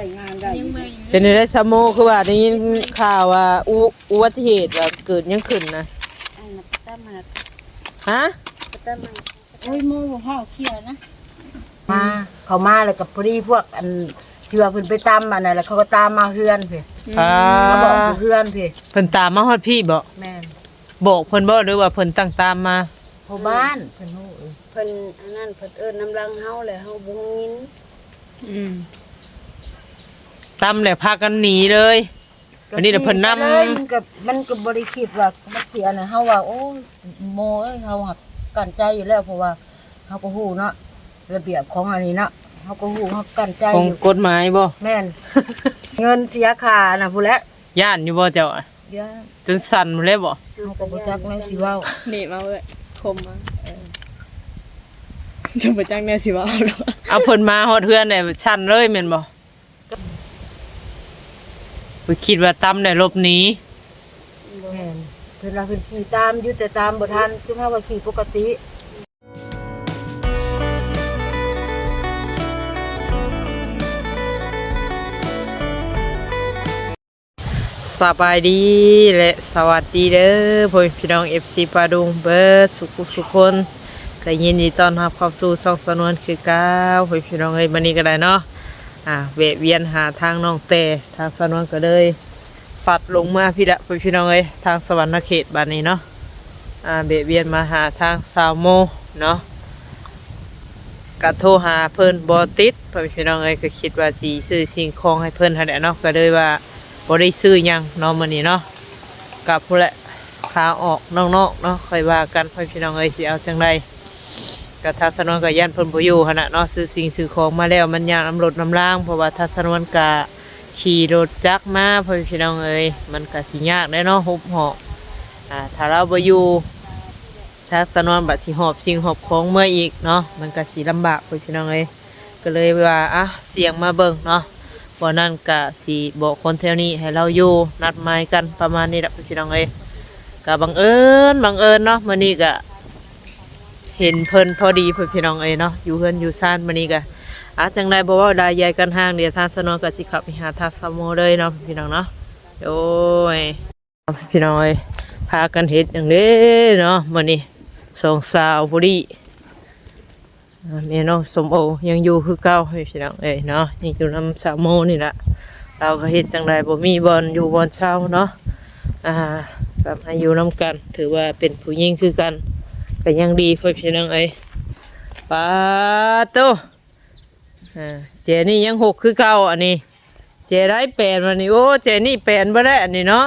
ได้งานได้ยังมาอยู่เป็นได้ซะโมคือว่าได้ยินข่าวว่าอุอุบัติเหตุว่าเกิดหยังขึ้นนะอันนั้นตั้มมันฮะตั้มมันโอ้ยโม่บ่ห้าวเคลียร์นะมาเขามาแล้วกับพอดีพวกอันที่ว่าเพิ่นไปตามอันนั้นแล้วเขาก็ตามมาเฮือนเพ่อ่ามาบอกอยู่เฮือนเพ่เพิ่นตามมาฮอดพี่บ่แม่นบอกเพิ่นบ่หรือว่าเพิ่นตั้งตามมาพ่อบ้านเพิ่นฮู้เอ้ยเพิ่นอันนั้นเพิ่นเอิ้นน้ำลังเฮาเลยเฮาบ่ยินอืม ตามแล้วพากันหนีเลย อันนี้เดี๋ยวเพิ่นนำเลยมันก็มันก็บ่ได้คิดว่ามันเสียน่ะเฮาว่า โอ้ยโมเอ้ยเฮาหักกั้นใจอยู่แล้วเพราะว่าเฮาก็ฮู้เนาะระเบียบของอันนี้เนาะเฮาก็ฮู้เฮากั้นใจขอองยู่กฎหมายบ่แม่น เงินเสียค่าน่ะพู้นแหละย่านอยู่บ่เจ้าอะเดี๋ยวจนสั่นหมดเลยบ่เฮาก็บ่จักแนวสิเว้าหนีมาเว้ยคมมาเออจะไปจ้างแน่สิว่าเอาหรอเอาเพิ่นมาฮอดเฮือนได้สั่นเลยแม่นบ่ไป คิดว่าตำได้หลบหนีแม่นเพิ่นว่าเพิ่นขี่ตามอยู่แต่ตามบ่ทันซึ่งเฮาก็ขี่ปกติสบายดีและสวัสดีเด้อพ่อแม่พี่น้อง FC ปาดุงเบิดสุขสุขคนก็ยินดีต้อนรับเข้าสู่ช่องสนวนคือเก้าวพ่อแม่พี่น้องเอ้ยมื้อนี้ก็ได้เนาะ อ่าแวะเวียนหาทางน้องแต่ทางสนวนก็เลยสัตว์ลงมาพี่ละพี่น้องเอ้ยทางสวรรค์เขตบัดนี้เนาะอ่าแวะเวียนมาหาทางสาวโมเนาะก็โทรหาเพิ่นบ่ติดพี่พี่น้องเอ้ยก็คิดว่าสิซื้อสิ่งของให้เพิ่นหันแหละเนาะก็เลยว่าบ่ได้ซื้อยังเนาะมื้อนี้เนาะกับผู้นแหละขาออกนอกๆเนาะค่อยว่ากันพ่อพี่น้องเอ้ยสิเอาจังได ก็ทัศนวนก็ย่านพิ่นบ่อยู่หั่นน่ะเนาะซื้อสิ่งซื้อของมาแล้วมันยากน้ำรถน้ำรางเพราะว่าทัศนวนก็ขี่รถจักรมาพ่อพี่น้องเอ้ยมันก็สิยากแน่เนาะฮุบหอบอ่าถ้าเราบ่อยู่ทัศนวนบัดสิหอบสิ่งหอบของเมื่ออีกเนาะมันก็สิลำบากพ่อพี่น้องเอ้ยก็เลยว่าอะเสียงมาเบิ่งเนาะวันนั้นกะสีบอกคนแถวนี้ให้เราอยู่นัดหมายกันประมาณนี้แหละพี่น้องเอ้ยกะบังเอิญบังเอิญเนาะมื้อนี้กะ เห็นเพิ่นพอดีเพิ่นพี่น้องเอ้ยเนาะอยู่เฮือนอยู่ซ่านมื้อนี้กะอาจังไดบ่เว้าดายายกันห่างเดี๋ยวทางสนองกะสิขับไปหาทางสมโมเลยเนาะพี่น้องเนาะโอ้ยพี่น้องเอ้ยพากันเฮ็ดอย่างนี้เนาะมื้อนี้สองสาวพอดีแม่น้องสมโอยังอยู่คือเก่าให้พี่น้องเอ้ยเนาะยังอยู่นำสาวโมนี่แหละเราก็เฮ็ดจังไดบ่มีบอลอยู่บอลเช้าเนาะอ่าก็มาอยู่นํกัน ถือว่าเป็นผู้หญิงคือกัน ก็ยังดีเพื่อพี่น้องเอ้ยปาโตอ่าเจนี่ยังหกคือเก่าอันนี้ เจได้แปดวันนี้โอ้เจนี่แปดบ่ได้อันนี้เนาะ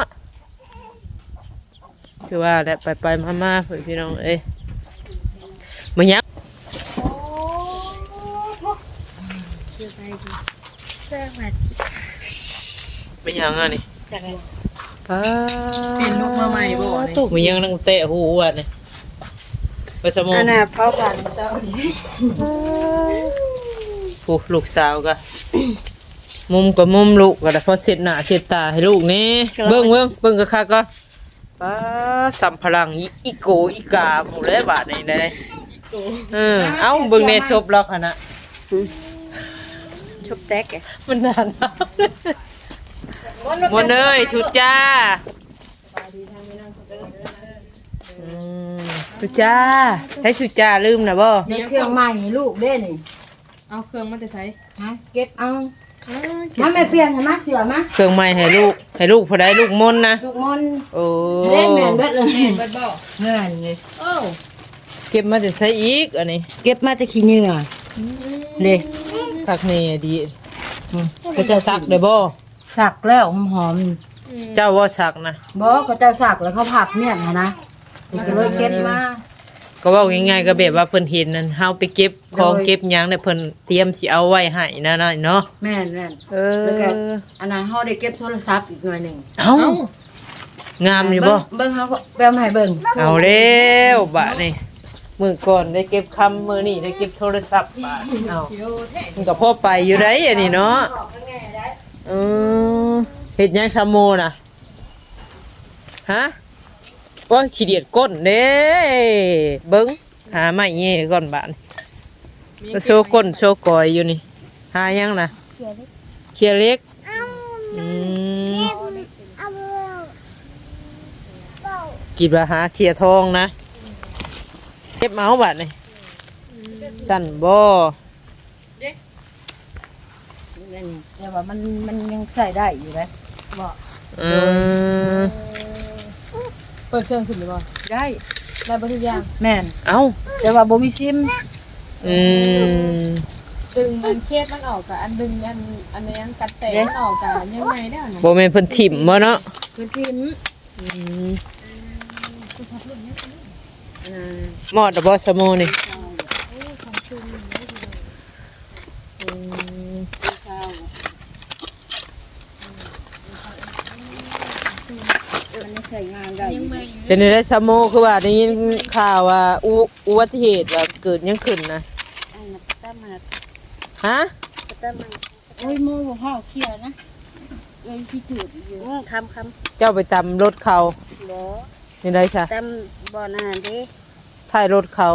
คือว่าแหละไปไปๆมาๆเพื่อพี่น้องเอ้ยมันยังไม่ยังอะนี่จักไงป้าเปลี่ยนลูกมาใหม่บ่นี่ตุกมันยังนั่งเตะหูอะนี่ ไปสมองอันน่ะเผาผ่านเจ้านี่ผู้ลูกสาวก็มุมกับมุมลูกก็ได้พอเสร็จหน้าเสร็จตาให้ลูกนี่เบิ่งเบิ่งเบิ่งก็คักก็ป้าสัมพลังอีอีโกอีกาหมู่เลยบาดนี้เลยเออเอ้าเบิ่งในศพแล้วคั่นน่ะชุบแตกแกมันนานมากมนเอ้ยทุจ้า มทุจ้าให้ทุจ้าลืมนะบ่ในเครื่องใหม่ให้ลูกเด้นี่เอาเครื่องมาแต่ใช้ฮะเก็บเอามาแม่เปลี่ยนให้มาเสือมาเครื่องใหม่ให้ลูก ให้ลูกพอได้ลูกมนต์นะลูกมนต์โอ้เล่นแม่นเบิดเลยเบิดบ่แม่นเลยโอ้เก็บมาแต่ใส่อีกอันนี้ เก็บมาแต่ขี้เหงื่อเด้คักนี่ดีอืมก็จะซักได้บ่สักแล้วหอมเจ้าว่าซักนะๆบอกก็จะสักแล้วเขาผักเนี่ยนะนะ ก็เลยเก็บมาก็เว้าง่ายๆก็แบบว่าเพิ่นเห็นนั่นเฮาไปเก็บของเก็บหยังเนี่ยเพิ่นเตรียมสิเอาไว้ให้นั่นน่ะเนาะแม่นแม่นเอแล้วก็ออันนั้นเขาได้เก็บโทรศัพท์อีกหน่อยหนึ่งเอ้างามอยู่บ่เบิ่งเขาแปลมาให้เบิ่งเอาแล้วบะนี่มือก่อนได้เก็บคำมือนี่ได้เก็บโทรศัพท์บะเอามันก็พ่อไปอยู่ได้อันนี้เนาะเออเห็ดหยังชาโมน่ะฮะ อ้ยขี้เดียดก้นเด้เบิ้งหาไม่เงี้ก่อนบานมาโชว์ก้นโชว์กอยอยู่นี่หายังนะเคลียร์เล็กอืมกินว่าหาเคลียร์ทองนะเก็บเมาส์บัดนี่สั่นบ่แต่ว่ามันมันยังใส่ได้อยู่นะบอกอืม เปิดเครื่องขึ้นหรือเปล่าได้ได้บ่ทุกอย่างแม่นเอ้าแต่ว่าบ่มีซิมอืมดึงมันเคสมันออกกับอันดึงอันอันนี้ยังกัดแต่มันออกกับยังไงได้นะบ่แม่นเพิ่นถิ่มบ่เนาะคือซิมอืมหมอดบ่สมอนี่อืม มันใส่งานได้ ยังไม่ เป็นได้สมอคือว่าได้ยินข่าวว่าอุอุบัติเหตุว่าเกิดหยังขึ้นนะอันนั้นก็ตามมาฮะก็ตามมาโอ้ยโมบ่เฮาเคลียร์นะเอ้ยที่จุดอยู่อืมคำคเจ้าไปตำรถเขาำบ่นี่ได้ซะตามบ่อนาเด้ท้ายรถเขา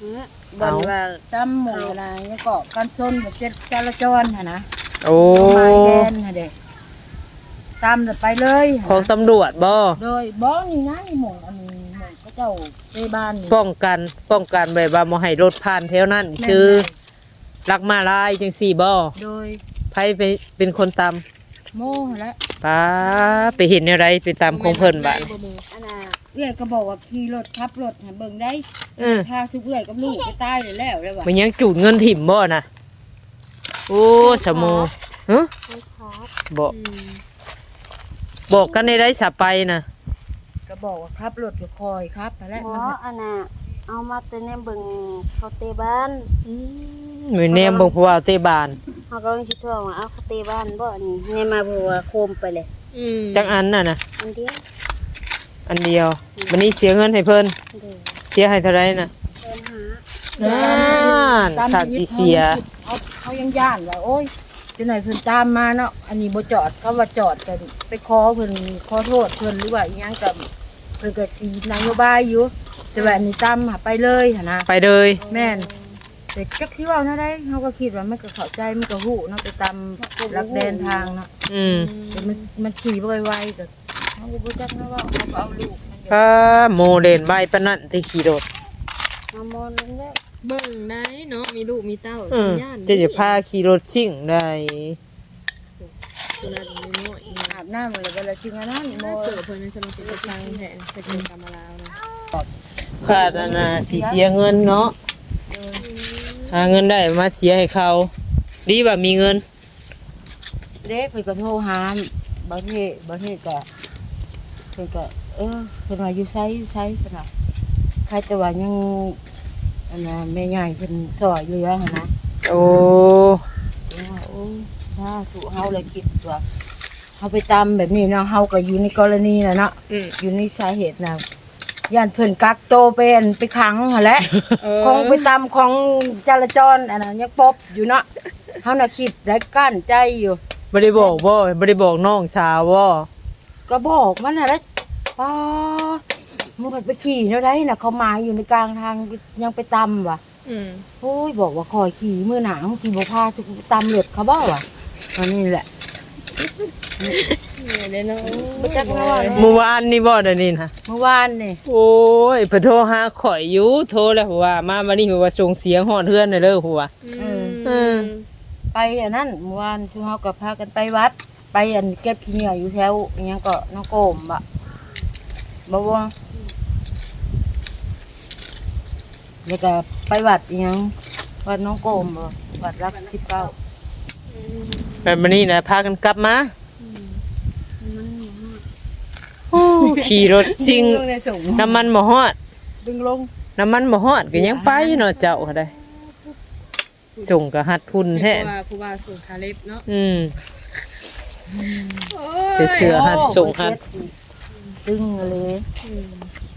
หือบ่อนว่าตำหมู่อะไรเนี่ยก็กันซนแบบเจ็ดจราจรหั่นนะโอ้หมายแดนหั่นเด้ ตามแล้วไปเลยหั่นนะของตำรวจบ่โดยบ่นี่นะนี่หมู่อันนี้หมู่ก็เจ้าในบ้านนี่ป้องกันป้องกันแบบว่าบ่ให้รถผ่านแถวนั้นซื้อลักมาลายจังซี่บ่โดยไผไปเป็นคนตำโม่และป้าไปเห็นแนวใดไปตามของเพิ่นบ้านอันน่ะเอื้อยก็บอกว่าขี่รถขับรถให้เบิ่งได้เออพาซุเอื้อยกับลูกไปตายเลยแล้วเลยว่ะมันยังจูดเงินถิ่มบ่น่ะโอ้สมอฮะบอก บอกกันในได้สะไปน่ะก็บอกว่าขับรถก็คอยครับไปแล้วบ่มันก็อันน่ะเอามาแต่ในเบิ่งเขาเตะบ้านมือแนมเบิ่งผู้ว่าเตะบานเขาก็เลยคิดว่าเอาเขาเตะบ้านบ่นี่แน่มาเพราะว่าโคมไปเลยอืมจังอันน่ะนะอันเดียวอันเดียววันนี้เสียเงินให้เพิ่นเด้อเสียให้เท่าไรน่ะเพิ่นหาน่านขาดสิเสีย เขาเขายังย่านว่าโอ้ย จะหน่อยเพิ่นตามมาเนาะอันนี้บ่จอดเขาว่าจอดกันไปขอเพิ่นขอโทษเพิ่นหรือว่าอีหยังกับเพิ่นก็สินโยบายอยู่ แต่ว่าอันนี้ตามหาไปเลยหั่นนะไปเลยแม่นแต่จักสิเว้าแน่ได้เขาก็คิดว่ามันก็เข้าใจมันก็ฮู้เนาะไปตามหลักแดนทางเนาะอืมแต่มันมันขี่บ่ไวๆก็เขาก็บ่จักนะว่าเขาก็เอาลูกมันอยู่ก็โมเดนใบปานนั่นที่ขี่รถเอามอนลงแล้ว เบิ่งได้เนาะมีลูกมีเต้าเออย่านจะจะพาขี่รถซิ่งได้ขนาดน้อยๆอาบน้ำแล้วเวลากินอันนั้นโมเปิดเพิ่นในสมุดเป็นทางแผนสกิลกรรมลาวนะขาดอันน่ะสิเสียเงินเนาะหาเงินได้มาเสียให้เขา ดีว่ามีเงิน เด็กเพิ่นก็โทรหาบางทีบางทีก็เพิ่นก็เออเพิ่นว่าอยู่ไสอยู่ไสเพิ่นน่ะใครแต่ว่ายัง อันน่ะแม่ใหญ่เพิ่นซอยเหลือหั่นนะโอ้เออว่าโอ้ถ้าถูกเฮาเลยคิดว่าเฮาไปตามแบบนี้เนาะเฮาก็อยู่ในกรณีน่ะเนาะอืม อยู่ในสาเหตุน่ะย่านเพิ่นกักโตวเป็นไปขังหั่นแหละของไปตามของจราจรอันนั้นยังปบอยู่เนาะเฮาน่ะคิดและกั้นใจอยู่ บ่ได้บอกบ่บ่ได้บอกน้องสาวบ่ก็บอกมันน่ะแล้วป้า มึงไปขี่เท่าไรน่ะ เขามาอยู่ในกลางทางยังไปตำว่ะอืมโอ้ยบอกว่าคอยขี่มือหนามึงขี่บ่พาทุกตำเลือดเขาบ่ว่ะตอนนี้แหละเนี่ยเลยเนาะบ่จักนะว่าเมื่อวานนี่บ่เดี๋ยวนี้นะเมื่อวานนี่โอ้ยเพิ่นโทรหาข่อยอยู่โทรแล้วหัวามาบัดนี้หัวาส่งเสียงฮอดเฮือนได้เด้อหัวเออไปอันนั้นเมื่อวานชูเฮาก็พากันไปวัด ไปอันเก็บขี้เหงื่ออยู่แถวอิหยังก็น้องโกมบ่ะบ่ว่า แล้วก็ไปวัดอิหยังวัดน้องโกมบ่วัดรัก19แบบบัดนี้นะพากันกลับมาโอ้ขี่รถซิ่งดึลในสูงน้ำมันบ่ฮอด ดึงลงน้ำมันบ่ฮอดก็ยังไปเนาะเจ้าก็ได้ส่งก็หัดทุนแท้ผู้ว่าผู้ว่าส่งคาเล็บเนาะอืมจะเสือหัดส่งหัดดึงเลย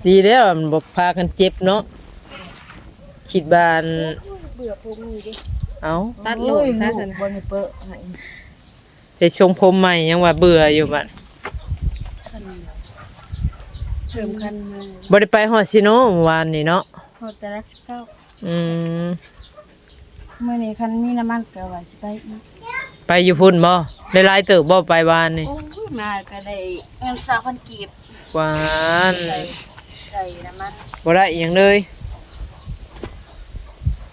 ดีแล้วมันบ่พากันเจ็บเนาะ คิดบานเบื่อพวกนี้ดิเอ้าตัดโหลดซะซะซั่นบนเปอะให้ใส่ชงผมใหม่ยังว่าเบื่ออยู่บัดเพิ่มคันมาบ่ได้ไปฮอดซิโนเมื่อวานนี่เนาะพอแต่รักเก้าอืมเมื่อนี้คันมีน้ำมันก็ว่าสิไปอีกไปอยู่พุ่นบ่ได้หลายเติบบ่ไปบ้านนี่โอ้ยมาก็ได้เงินสามพันกีบหวานใส่ใส่น้ำมันบ่ได้อีหยังเลย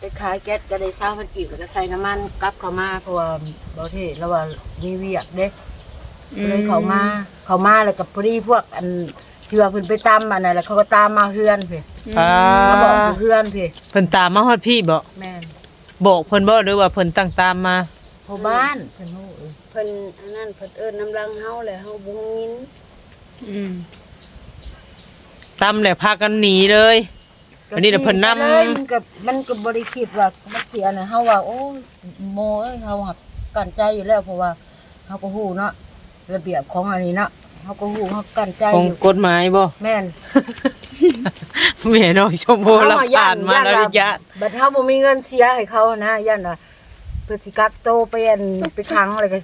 ไปขายแก๊สก็ได้สร้างพันกีบแล้วก็ใส่น้ำมันกลับเข้ามาเพราะว่าบ่เท่แล้วว่ามีเวียกเด้ก็เลยเข้ามาเข้ามาแล้วก็พอดีพวกอันที่ว่าเพิ่นไปตามอันนั้นแล้วเขาก็ตามมาเฮือนเพ่อ่ามาบอกอยู่เฮือนเพ่เพิ่นตามมาฮอดพี่บ่แม่นบอกเพิ่นบ่หรือว่าเพิ่นตั้งตามมาพ่อบ้านเพิ่นฮู้เออเพิ่นอันนั้นเพิ่นเอิ้นน้ำรังเฮาเลยเฮาบ่ยินอืมตามแล้วพากันหนีเลย อันนี้เดี๋ยวเพิ่นนำ เลยมันก็มันก็บ่ได้คิดว่ามันเสียน่ะเฮาว่า โอ้ยโมเอ้ยเฮาหักกั้นใจอยู่แล้วเพราะว่าเฮาก็ฮู้เนาะระเบียบของอันนี้เนาะเฮาก็ฮู้เฮากั้นใจของอยู่กฎหมายบ่แม่นแม่น้องชมพู่รับผ่านมาแล้วยะบัดเฮาบ่มีเงินเสียให้เขานะย่านว่าเพิ่นสิกักโตไปอันไปขังอะไรก็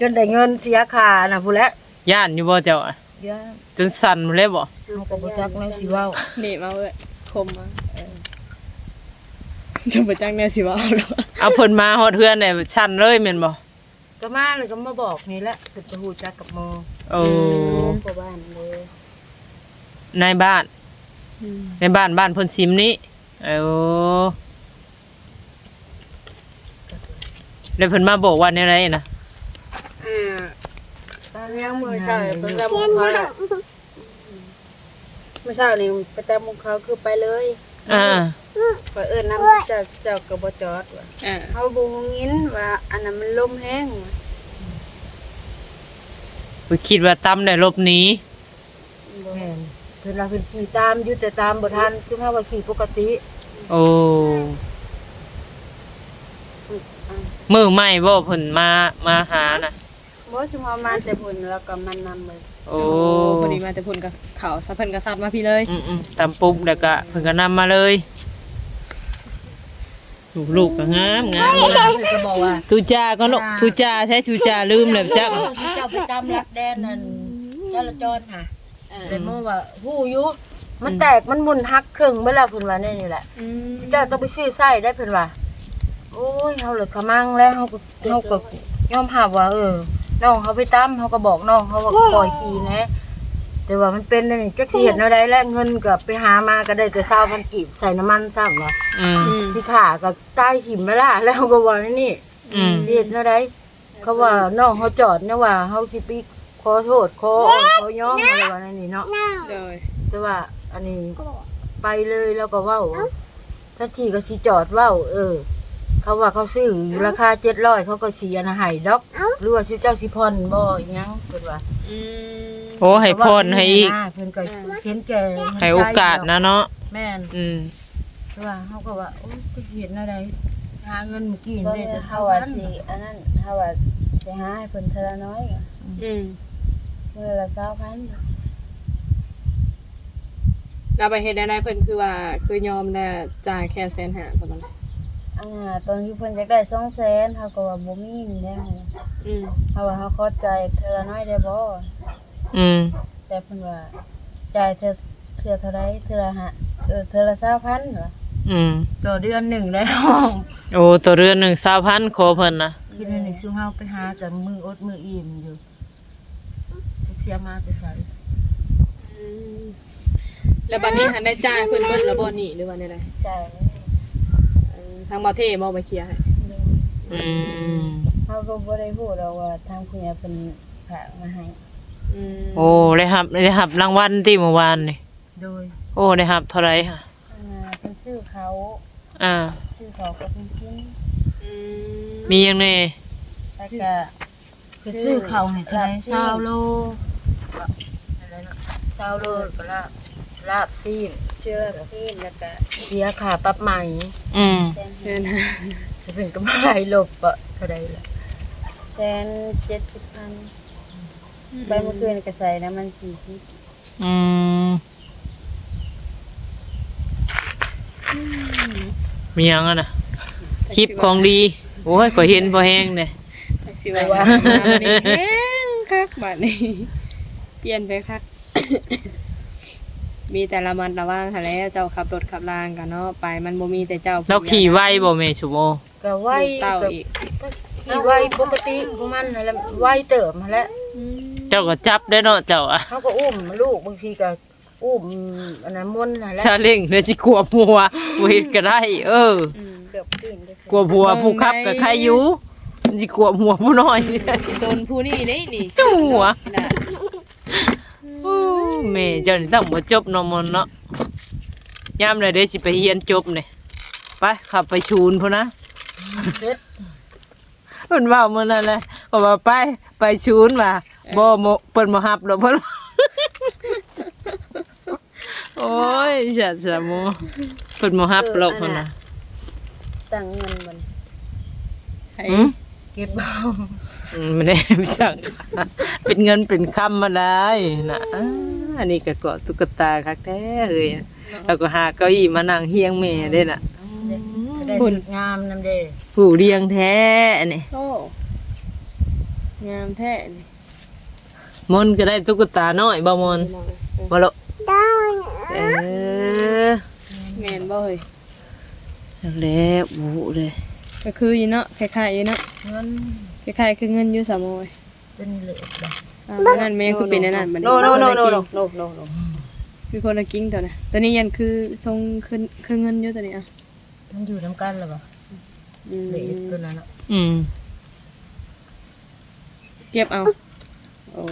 จนได้เงินเสียค่าน่ะพู้นแหละย่านอยู่บ่เจ้าอะย่านจนสั่นหมดเลยบ่เฮาก็บ่จักแนวสิเว้านี่มาเว้ยค มมาเออจะบ่จักแน่สิว่าเอาหรอเอาเพิ่นมาฮอดเฮือนได้สั่นเลยแม่นบ่ก็มาแล้วก็มาบอกนี่แหละเพิ่นก็ฮู้จักกับโมโอ้พ่อบ้านเลยในบ้านในบ้านบ้านเพิ่นซิมนี้เออแล้วเพิ่นมาบอกว่าแนวใดนะอ่ายังมื้อเช้าเพิ่นจะมุงเขาแหละ มื้อเช้านี่ไปแต่มุงเขาคือไปเลยอ่า ไปเอิ้นน้ำเจ้าเจ้าก็บ่จอดว่ะอ่าเฮาบ่ยินว่าอันนั้นมันลมแห้งว่ะไปคิดว่าตำได้หลบหนีแม่นเพิ่นว่าเพิ่นขี่ตามอยู่แต่ตามบ่ทันคือเฮาก็ขี่ปกติโอ้มือใหม่บ่เพิ่นมามาหาน่ะบ่สิมามาแต่พุ่นแล้วก็มันนำเลย โอ้พอดีมาแต่พุ่นกับเขาซะเพิ่นก็ซัดมาพี่เลยอืมๆตำปุ๊บแล้วก็เพิ่นก็นำมาเลยลูกๆก็งามงามเพิ่นก็บอกว่าทูจาก็ลูกทูจาใช้ทูจาลืมแล้วจักที่เจ้าไปตามรักแดนนั่นจราจรค่ะแต่เมื่อว่าฮู้อยู่มันแตกมันหมุนหักครึ่งเมื่อแล้วเพิ่นว่าแนี่นี่แหละอืมที่เจ้าต้องไปซื้อไส้ได้เพิ่นว่าโอ้ยเฮาเหลือขมังแล้วเฮาก็เฮาก็ยอมรับว่าเออ น้องเขาไปตามเฮาก็บอกน้องเขาว่าปล่อยขี่นะ แต่ว่ามันเป็นนี่จักสิเฮ็ดแนวใดแล้วเงินก็ไปหามาก็ได้แต่20,000กีบใส่น้ำมันซ้ำว่าอืมอืม สิขาก็ตายถิ่มแล้วล่ะแล้วก็ว่านี่อืมสิเฮ็ดแนวใดเขาว่าน้องเขาจอดเนี่ยว่าเฮาสิไปขอโทษขออ้อนขอยอมอะไรว่านั่นนี่เนาะเลยแต่ว่าอันนี้ไปเลยแล้วก็เว้าทันทีก็สิจอดเว้าเออ เขาว่าเขาซื้ออยู่ราคา700เขาก็สิอันให้ดอกหรือว่าสิเจ้าสิผ่อนบ่อิหยังเพิ่นว่าอืมโอ้ให้พรให้อีกเพิ่นก็เห็นแก่ให้โอกาสนะเนาะแม่นอืมแต่ว่าเขาก็ว่าโอ้ยจะเห็นอะไรหาเงินเมื่อกี้บ่นี่ได้แต่เฮาเท่าว่านั้นสิอันนั้นเฮาว่าสิหาให้เพิ่นเทื่อละน้อยอะอืมมื้อละ20,000เราไปเฮ็ดได้ได้เพิ่นคือว่าคือยอมแล้วจ่ายแค่แสนห้าประมาณนั้น อันน่ะตอนอยู่เพิ่นอยากได้200,000เฮาก็ว่าบ่มีแล้วอืมเฮาว่าเฮาขอจ่ายเทื่อละน้อยได้บ่อืมแต่เพิ่นว่าจ่ายเทื่อเทื่อเท่าไรเทื่อละห้าเออเทื่อละ20,000ว่ะอืมต่อเดือนหนึ่งแล้วโอ้ตัวเรือนหนึ่งสาวพันขอเพิ่นนะคิดว่าในซุ้มเฮาไปหากับมืออดมืออิ่มอยู่เสียมาจะใส่อืมแล้วบัดนี้หันได้จ่ายเพิ่นเบิดแล้วบ่นี่หรือว่าได้จ่าย ทางบ่เท่บ่ไปเคลียร์ให้อืมเฮาก็บ่ได้พูดหรอกว่าทางผู้ใหญ่เพิ่นฝากมาให้อืมโอ้ได้รับได้รับรางวัลที่เมื่อวานนี่โดยโอ้ได้รับเท่าไหร่ค่ะอันน่ะเพิ่นซื้อเขาอ่า ซื้อเขาก็เพิ่นกินอืมมีหยังแน่แล้วก็คือซื้อเขาให้เท่าไหรซาวโลอะไรนะซาวโลก็ลาบ ลาบซีนซื้อละซีนแล้วก็เสียขาปรับใหม่อืมแสนเชิญนะจะเป็นกำไรลบอะเท่าไรล่ะแสนเจ็ดสิบพันไปเมื่อคืนก็ใส่น้ำมันสี่สิบอืมมีหยังอะนะคลิปของดี โอ้ยก็เห็นบ่แห้งเด้จักสิว่าบัดนี้แฮงคักบัดนี้ เปลี่ยนไปคัก มีแต่ละมันระวังหั้นแหล้วเจ้าขับรถขับรางกันเนาะไปมันบ่มีแต่เจ้าผู้เราขี่ไวบ่แม่ชุโมก็ไหวเต้ากับอีกที่ไว้ปกติของมันนั่นแหละไว้เติมมาแล้วเจ้าก็จับได้เนาะเจ้าอะเขาก็อุ้มลูกบางทีก็อุ้มอันนั้นมนต์นั่นแหละซาเล้งเดี๋ยวสิกลัวผัวบ่เฮ็ดก็ได้ เออเกือบขึ้นเลยกลัวผัวผู้ขับก็ใครอยู่มันสิกลัวผัวผู้น้อยโดนผู้นี่ได้นี่จู้หัว น่ะโอ้ แม่เจ้านี่ต้องบ่จบเนาะมนเนาะยามใดเด้สิไปเรียนจบนี่ไปขับไปชูนพุ่นนะเสร็จเพิ่นเว้ามื้อนั้นแหละก็ว่าไปไปชูนว่าบ่บ่เพิ่นบ่ฮับดอกเพิ่นโอ้ยจัดสะโมเพิ่นบ่ฮับหรอกเพิ่นน่ะตั้งเงินมันไอ้หืมเก็บเอาอืมไม่ได้ไม่สั่งเป็นเงินเป็นคำมาได้นะ อ่าอันนี้ก็เกาะตุ๊กตาคักแท้เลยอะแล้วก็หาเก้าอี้มานั่งเฮียงแม่ได้น่ะได้สุดงามนำเด้ผู้เลี้ยงแท้อันนี้โอ้งามแท้นี่มนต์ก็ได้ตุ๊กตาน้อยบ่มนต์บ่ละเออแม่นบ่เฮ้ยสักแล้วบูเลยก็คืออยู่เนาะคล้ายๆอยู่เนาะเงินคล้ายๆคือเงินอยู่สามโมยเป็นเหลือบ่ อ่าอันนั่นแม่คือเป็นอันนั้นบัดนี้โนโนโนโนโนโนโนโนคือคนละกิ้งตัวน่ะตัวนี้ยันคือทรงคือคือเงินอยู่ตัวนี้อะมันอยู่นํกันแล้วบ่อืมเหลือตัวนั้นน่ะอืมเก็บเอาโอ้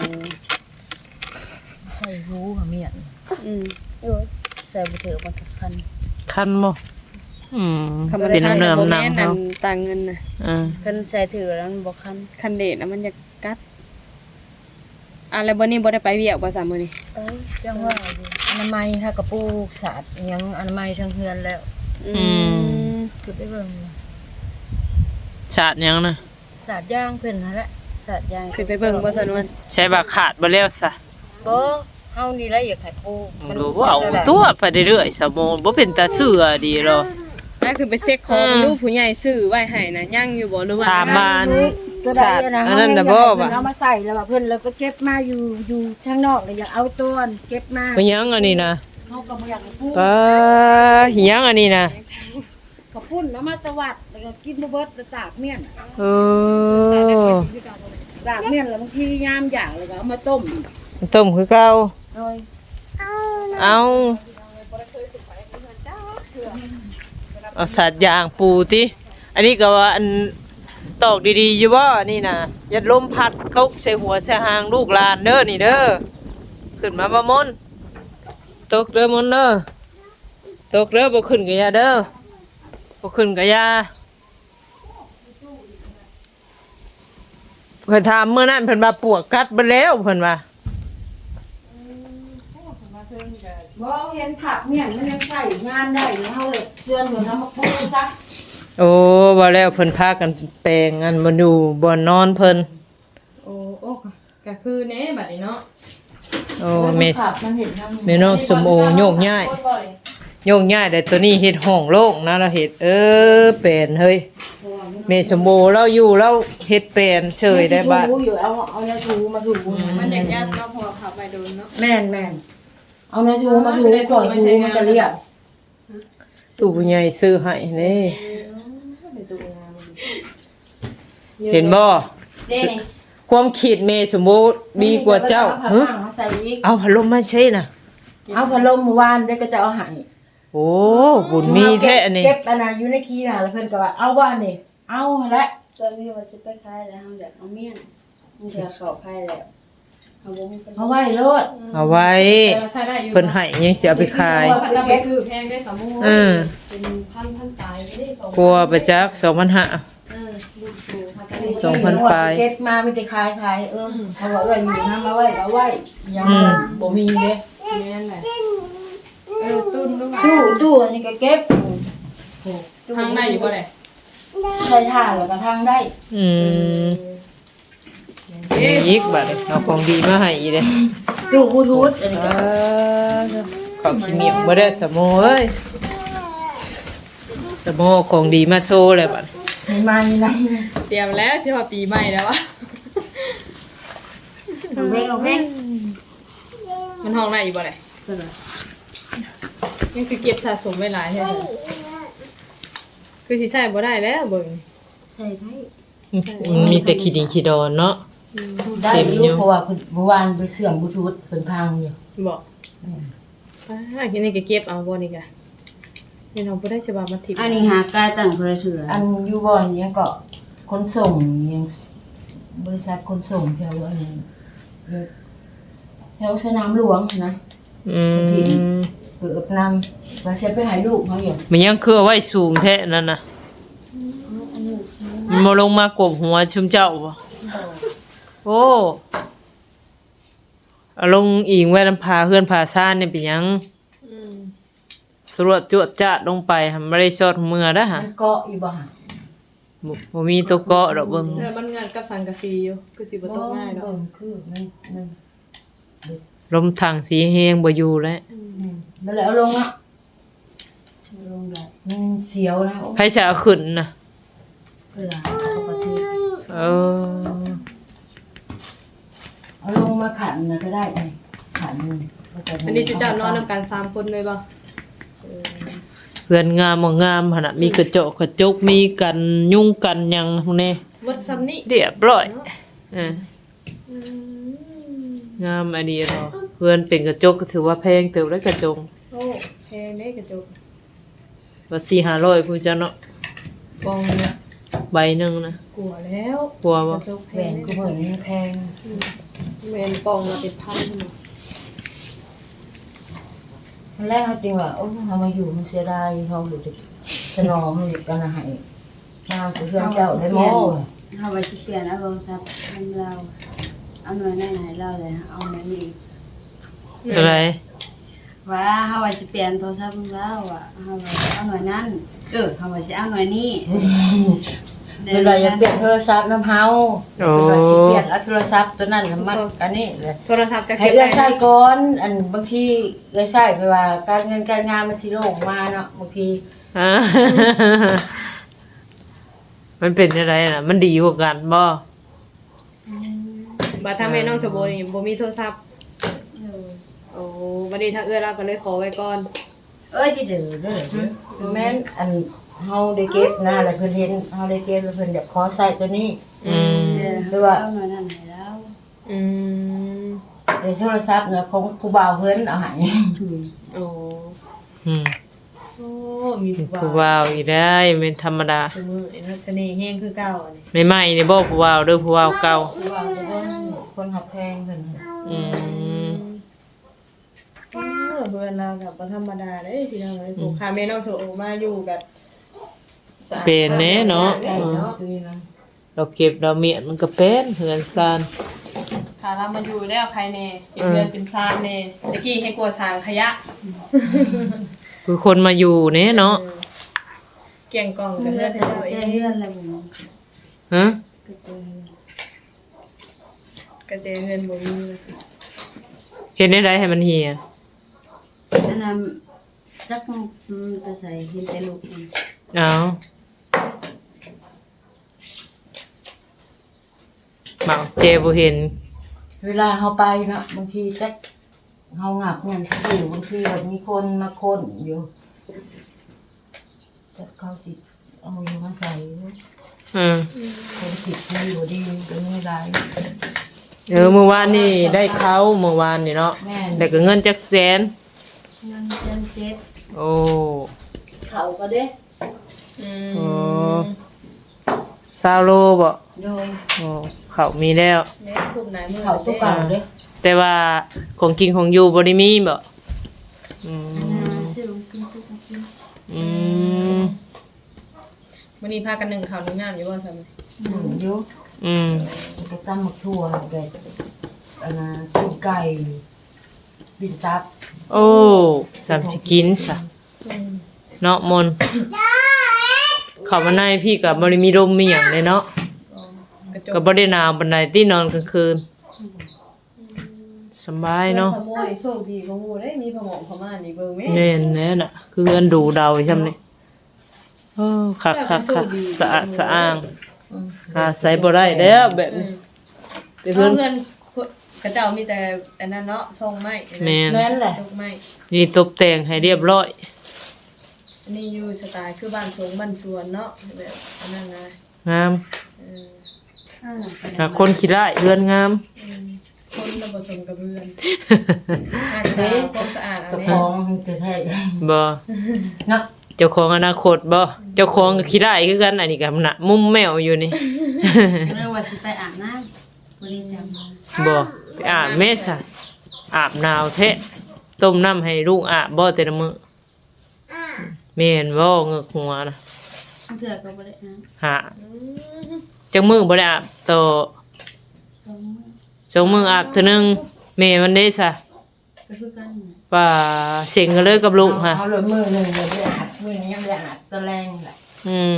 ใส่หูกับเมียนอืมโอ้ยใส่บุเถือมาทุกคันคันบ่อืมคำว่าเป็นคันเนื้อบ่หนังแม่นอัเขานต่างเงินน่ะอ่า คันใส่ถือแล้วมันบ่คันคันเดชนะมันจะกัด อะแล้วบ่นี่บ่ได้ไปเวียกบ่สามมื้อนี้เอ้ยจังว่าอยู่อนามัยฮะกระปูสาดอิหยังอนามัยทั้งเฮือนแล้วอืมคือไปเบิ่งชาติยังนะสาดย่างเพิ่นนั่นแหละสาดยางคือไปเบิ่งบ่สนวนใช้บาขาดบ่แล้วซะบ่เฮานี่แหละอยากให้ปูรู้ว่าเอาตัวไปเรื่อยๆสมองบ่เป็นตาเสือดีหรออะคือไปเช็คของอืมรูปผู้ใหญ่ซื้อไว้ให้นะยังอยู่บ่หรือว่า ตามมาอัน ตัวใดศาสตร์นะอันนั้นน่ะบ่เพิ่ว่ะนเอามาใส่แล้วว่าเพิ่นแล้วไปเก็บมาอยู่อยู่ข้างนอกเลยอยากเอาตัวอันเก็บมาเป็นหยังอันนี้นะเฮาก็บ่อยากให้ปูเออหยังอันนี้นะกระพุ่นแล้วมาตะวัดแล้วก็กินบ่เบิดแล้วตากเมี่ยนเออตากเมี่ยนแล้วบางทียามอยากแล้วก็เอามาต้มต้มคือเก่าโอ้ยเอาเอาสัตว์ยางปูติอันนี้ก็ว่าอัน ตอกดีๆอยู่บ่นี่นะอย่าลมพัดตกใส่หัวใส่หางลูกหลานเด้อนี่เด้อขึ้นมาบ่มนตกเด้อมนเด้อตกเด้อบ่ขึ้นก็อย่าเด้อบ่ขึ้นก็อย่าเพิ่นถามเมื่อนั้นเพิ่นว่าปวกกัดเบ่แล้วเพิ่นว่าบ่เห็นผักเมี่ยนมันยังใส่งานได้อยู่เฮาเลยเชื่อนเพิ่นเอามาปูซะ โอ้บ่แล้วเพิ่นพากันแปลงอันมาดูบ่อนนอนเพิ่นโอ้โอ้ก็คือแน่บัดนี้เนาะโอ้เมผักมันเห็นทำเมนูสมโอโยกง่ายโยกง่ายแต่ตัวนี้เฮ็ดห้องโล่งนะเราเฮ็ดเออเป็นเฮ้ยเมสมโอเราอยู่เราเฮ็ดเป็นเฉยได้บาดถูอยู่เอาเอาเนื้อถูมาถูมันอยากยัดเนาะเพอขับไปโดนเนาะแม่นแม่นเอาเนื้อถูมาถูก่อนถูมันจะเรียบตู้ผู้ใหญ่ซื้อให้นี่ เห็นบ่เด้นี่ความคิดเมสมโอดีกว่าเจ้าเอาฮะผ้ามาใส่อีกเอาพัดลมมาใช่น่ะ เอาพัดลมเมื่อวานได้ก็จะเอาใหายโอ้บุญมีแท้อันนี้เก็บอันน่ะอยู่ในคีย์น่ะแล้วเพิ่นก็ว่าเอาว่านี่เอาละตอนนี้ว่าสิไปขายแล้วเฮาอยากเอาเมี่ยงมันจะเข้าขายแล้ว เฮาบ่มีปัญหาเอาไว้โลดเอาไว้แต่ว่าใช้ได้อยู่เพิ่นให้ยังสิเอาไปขายถ้าไปซื้อแพงได้สามโมงเออเป็นพันพันตายไม่ได้สองกลัวไปจัก2,500เออลูกดูค่ะแต่นี่สองพันปลายเก็บมามีแต่ขายขายเออเขาว่าเอ้ยอยู่นำมาไว้เอาไว้ยังอืมบ่มีเด้แม่นแหละเออตุ้นด้วยว่ะตู้ตู้อันนี้ก็เก็บทางในอยู่บ่ได้ใช้ถ่านแล้วก็ทางได้ อืม มีอีกบัดนี้เอาของดีมาให้อีกเด้ตู้บลูทูธอันนี้ก็ขอขี้เมียงบ่ได้สมโมเอ้ยสมโมของดีมาโซเลยบัดมีไม้ในเตรียมแล้วใช่ว่าปีใหม่แล้ววะลงเพลงลงเพลงมันห้องในอยู่บ่ได้ตัวน่ะยังคือเก็บสะสมไว้หลายใช่ไหมคือสิใช้บ่ได้แล้วเบิ่งใช่ได้บมันมีแต่ขี้ดินขี้ดอนเนาะ ได้เต็มอยู่รู้เพราะว่าเพิ่นเมื่อวานไปเสื่อมบลูทูธเพิ่นพังอยู่บอกอ่าทีนี้ก็เก็บเอาบ่นี่กะนี่น้องบ่ได้ฉบับมาทิพย์อันนี้หากายตั้งคนละเถื่ออันอยู่บ่อนยังก็ขนส่งยังบริษัทขนส่งแถวอันนี้แถวสนามหลวงนะอืมเกิดนำว่าเสียไปใหายลูกเขาอยู่มันยังคือเอาไว้สูงแท้นั่นน่ะมันบ่ลงมากบหัวชุมเจ้าบ่ โอ้เอาลงอิงไว้ลำพาเฮือนพาซ่านนี่เป็นหยังอืมสรวจจวดจ้าลงไปหันบ่ได้ชอดมือเด้อฮะมันเกาะอยู่บ่ฮะบ่บ่มีตัวเกาะดอกเบิ่งแล้วมันงานกับสังกะสีอยู่คือสิบ่ตกง่ายดอกเบิ่งคือมันมันลมทางสีแฮงบ่อยู่แล้วนั่นแหละเอาลงอะเอาลงได้มันเสียวนะโอ้ไผจะเอาขึ้นน่ะเวลาปกติเออ เอาลงมาขันนะก็ได้ไงขันแล้วก็อันนี้สิเจ้านอนนำกันสามคนเลยบ่เฮือนงามบ่งามหั่นน่ะมีกระจกกระจกมีกันยุงกันหยังพวกนี้วัดซ้ำนี่เรียบร้อยเนาะเอออืมงามอันนี้เนาะเพื่อนเป็นกระจกก็ถือว่าแพงเติบได้กระจกโอ้แพงเด้กระจกว่าสี่ห้าร้อยพู้เจ้าเนาะกองเนี่ยใบหนึ่งนะกลัวแล้วกลัวกบ่ระจกแพแหวงนกูเหมือนนี่แพง แม่นกองละเป็นพันพุ่นน่ะตอนแรกเขาจริงว่าโอ้เขามาอยู่มันเสียดายเขาอยู่จะสนองมันอยู่กันนะให้มาเพื่อนเจ้าได้โม่เฮาไว้สิเปลี่ยนเอาโทรศัพท์ให้เราเอาหน่วยไหนไหนเราเลยเอาหน่วยนี้อะไรว่าเฮาไว้สิเปลี่ยนโทรศัพท์ของเราอะเฮาไว้เอาหน่วยนั้นเออเฮาไว้สิเอาหน่วยนี้ เวลาอยากเปลี่ยนโทรศัพท์น้ำเฮาโอ้เวลาสิเปลี่ยนเอาโทรศัพท์ตัวนั้นน่ะมักกันนี่เลยโทรศัพท์จะให้เก็บเอื้ไว้อใส่ก่อนอันบางทีเอื้อใส่ไปว่า การเงินการงานมันสิโล่งมาเนาะบางทีอ่ามันเป็นอะไรน่ะ มันดีกว่ากันบ่ บัดทางแม่น้องสมบูรณ์นี่บ่มีโทรศัพท์เออโอ้วันนี้ทางเอื้อเราก็เลยขอไว้ก่อน เอ้ยดิเด้อเด้อคือแม่นอัน เฮาได้เก็บนะแล้วเพิ่นเห็นเฮาได้เก็บแล้วเพิ่นอยากขอใส่ตัวนี้ อืมเด้อหรือว่าเอาหน่วยนั้นให้เราอืมในโทรศัพท์เนี่ยของครูบ่าวเพิ่นเอาให้โอ้อืมโอ้มีผู้ผู้บ่าวว่าวอีได้เป็นธรรมดาสมือเอ็นเสน่ห์แห้งคือเก่าอันนี้ไม่ใหม่นี่บ่ผู้ว่าวเด้อผู้ว่าวเก่าครูบ่าวเพิ่นคนหักแพงเพิ่นอืมเออเพื่อนเรากับบ่ธรรมดาเด้พี่น้องเอ้ยผู้ค้าแม่น้องโสโอมาอยู่กับสะอาด เป็นแน่เนาะใส่อืมเนาะตัวนี้นะเราเก็บเราเมียนมันก็เป็นเฮือนซานค่ะเรามาอยู่แล้วใครแน่เป็นเพื่อนเป็นซานแน่ตะกี้ให้กลัวสางขยะคือคนมาอยู่เน่เนาะเออเกี่ยงกล่องกับเลืเพื่ออนดให้แต่ตัวเอเลืองดอะไรบ่ฮะก็เจอกระเจเงินบ่มีว่าสิเห็นได้ไดให้มันเหียอันนั้นจักมันจะใส่เห็นแต่ลูกมันเอา หมักเจบ่เห็น เวลาเฮาไปเนาะบางทีจักเฮางับเงินสิอยู่บางทีแบบมีคนมาคนอยู่จักเขาสิเอาอยู่มาใส่อืมคนผิดที่อยู่ดีก็ไม่ได้เออเมื่อวานนี่ได้เขาเมื่อวานนี่เนาะแม่นแต่ก็เงินจักแสนเงินเดือนเจ็ดโอ้เขาก็เด้ อืโอ้มซาวโลบ่โดยโอ้เขามีแล้วแม่คุมไหนมือเขาตัวเก่าเด้แต่ว่าของกินของอยู่บ่ได้มีบ่อืมอันนั้นซื้อของกินซื้อของกินอืมวันนี้พากันหนึ่งข่าวหนึ่งงานอยู่ว่าซั่นหนึ่งอยุอืมก็ตั้งหมักทั่วแบบอันน่ะกินไก่บินตับโอ้สามสิกินซะเนาะมนต์ เข้ามาในพี่ก็บ่ได้มีลมมีหยังเลยเนาะกระจก็บ่ได้หนาวปานใดที่นอนกลางคืนสบายเนาะขโมยโชคดีของหมู่ได้มีผงเข้ามานี่เบิ่งแม่แน่นแน่น่ะ คืออันดูเดาใช่ไหมนี่โอ้คักคักคักสะอาดสะอ้างหาใส่บ่ได้แล้วแบบนี้แต่เพื่เพิ่อนนกระเจ้ามีแต่อันนั้นเนาะทรงไม้แม่น แม่นแหละดอกไม้ นี่ตกแต่งให้เรียบร้อย อันนี้อยู่สไตล์คือบ้านสวนบ้านสวนเนาะแบบอันนั้นนะงามเอข้างหลังไปหาคนขี้ร้ายเรือนงามคนระผสมกับเพื่อนอาจจะความสะอาดอันตะนี้คองจะแท้บ่เนาะเจ้าของอนาคตบ่เจ้าของก็ขี้ร้ายคือกันอันนี้ก็น่ะมุมแมวอยู่นี่ เรื่องว่าสิไปอาบน้ำบริจาคมาบ่ไปอาบแม่ซะอาบหนาวแท้ต้มน้ำให้ลูกอาบบ่แต่ละมื้อ แม่นบ่เงึกหัวนะเถื่อก็บริอาบหาจังมื้อบ่ได้อาบต่อสองมื้อสองมื้ออาบเทื่อนึงแม่มันได้ซะก็คือกันน่ะว่าเสียงกันเลยกับลูกฮะเอาเลยมือหนึ่งเลยไปอาบมือนี้ยังไม่ได้อาบตะแรงแหละอืม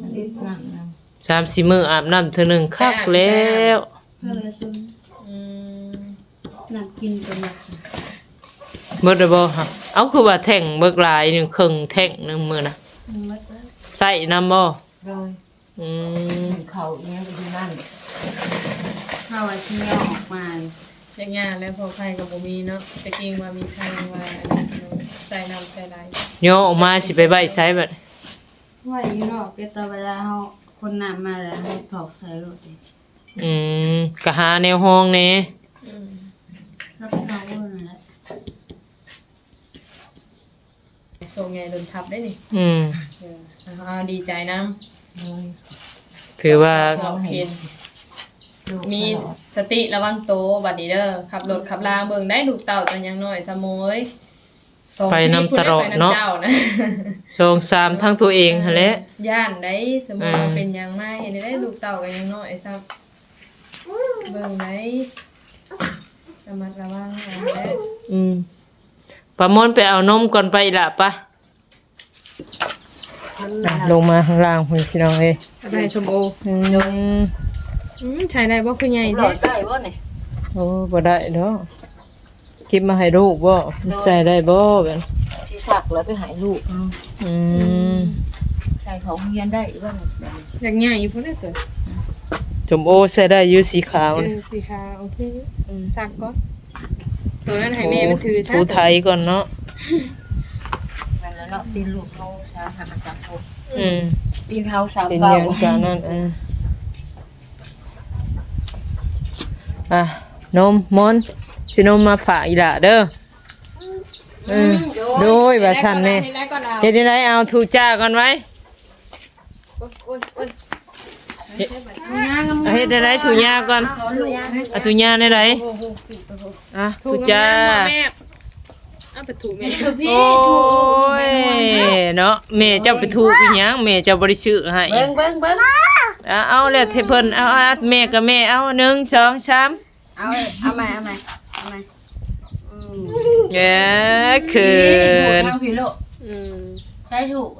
มันอึดนั่งนั่งสามสี่มื้ออาบน้ำเทื่อนึงคักแล้ว เพื่อเลยชนอืมน้ำกินกันหมด เบิดได้บ่ฮะเอาคือว่าแท่งเบิกหลายหนึงครึ่งแท่งหนึงมื้อน่ะหมดแล้วใส่น้ำบ่โดยอืมถึงเขาเนี้ยไปที่นั่นข้าวว่าที่ยอออกมาอย่างงานแล้วพอใครกับบ่มีเนาะตะกี้ว่ามีใครว่าใส่น้ำใส่ไหลายย่อออกมาสิไปไว้ใช้บัดว่าอยู่นอกแต่ตอนเวลาเฮาคนน้ำมาแล้วเฮาถอกใส่รถดิอืมก็หาแนวห้องแหน่อืมรักษาว่านั่นแหละส่งไงโดนทับได้นี่อืมเออเอาดีใจน้โดยถือว่าำสอบเห็นลูกมีตลอดสติระวังโตวบัดนี้เด้อขับรถขับลางเบิ่งได้ลูกเต่าตอนยังน้อยสมอยสองไปนำตลอดชีวิเนาะไปำเจ้านะสองสามทั้งตัวเองหั่นแหละ ย่านได้สมมติว่าอืมเป็นหยังมาเห็นได้ลูกเต่ากันยังน้อยซับเบิ่งได้ระมัดระวังเอาแหละอืม ประมวลไปเอานมก่อนไปล่ะปะอะลงมาข้างล่างพุ่นพี่น้องเอ้ยอะไรชมโออืมอืมใช้ได้บ่คือใหญ่หลเด้อดได้บ่เนี่ยโอ้บ่ได้เนาะคลิปมาให้ลูกบ่ใส่ได้บ่แบบที่สักแล้วไปหายลูกเอาอืมใส่ของเรียนได้อีกบ่เนี่ยอยากใหญ่อยู่พุ่นได้อเด้อจมโอใส่ได้อยู่สีขาวเอนี่อสีขาวโอเคอืมซักก่อน ตัวนั้นให้แม่มันถือซะถูไทยก่อนเนาะมันแล้วเนาะตีนลูกเขาสาหัสสามคนอืมตีนเขาสามเป็นเก้าอย่างการนั่นเอออะนมมนต์สินมมาฝากอีหล่ะเด้อเออโดยว่าซั่นแน่เฮ็ดได้ก่อนเอาเฮ็ดจังไดเอาถูกจ้าก่อนไว้โอ้ยโอ้ย เอาเฮ็ดจังไดถูกยาก่อนเอาลูกยาให้เอาถูกยาได้ไดโอ้โหอะถูถูกกจ้าจ้าแม่เอาไปถูกแม่พี่โอ้ถูกยเนาะแม่เจ้าไปถูกอีหยังแม่เจ้าบ่ได้ซื้อให้เบิ้งเบิ้งเบิ้งอะเอาแล้วให้เพิ่นเอาเอาแม่กับแม่เอาหนึ่งสองสามเอาเอาใหม่เอาใหม่เอาใหม่อืมเย้คืนทางพี่ลูกอืมใช้ถูก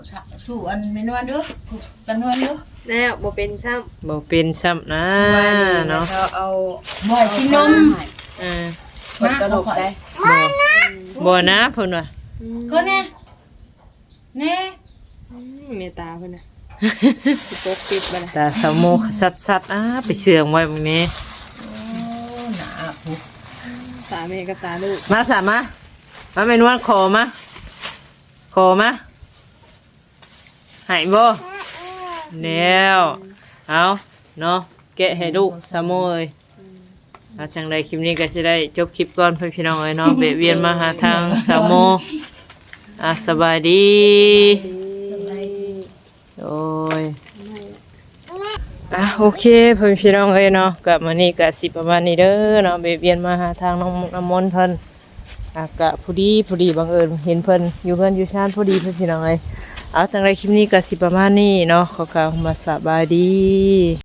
ถูกอันเมนวนดูถูกกันนวลดูแล้วบ่เป็นซ้บ่เป็นซ้ำนะเนาะเราเอาบ่อยกินนมเออมากระดกได้บ่นะเพิ่นว่าก็แน่แน่ำเมตาเพิ่นน่ะสิปกปิดบ่น่ะตาสาวโมสัดๆอะไปเสื่องไว้มื้อนี้หนาผู้ตาแม่กับตาลูกมาสามามาแม่นวลขอมาขอมาให้บ่ แล้วเอาเนาะแกะให้ลูกสาวโมเอ้ยอาจังใดคลิปนี้ก็สิได้จบคลิปก่อนเพื่อนพี่น้องเอ้ยเนาะเบะเวียนมาหาทางสาวโมอะสบายดีโอ้ยอะโอเคเพื่อนพี่น้องเอ้ยเนาะกลับมานี่ก็สิประมาณนี้เด้อเนาะเบะเวียนมาหาทางน้องน้ำมนต์เพิ่นอะกะพอดีพอดีบังเอิญเห็นเพิ่นอยู่เพิ่นอยู่ชานพอดีเพื่อนพี่น้องเอ้ย เอาจังไรคลิปนี้ก็สิประมาณนี้เนาะขอกล่าวมาสบายดี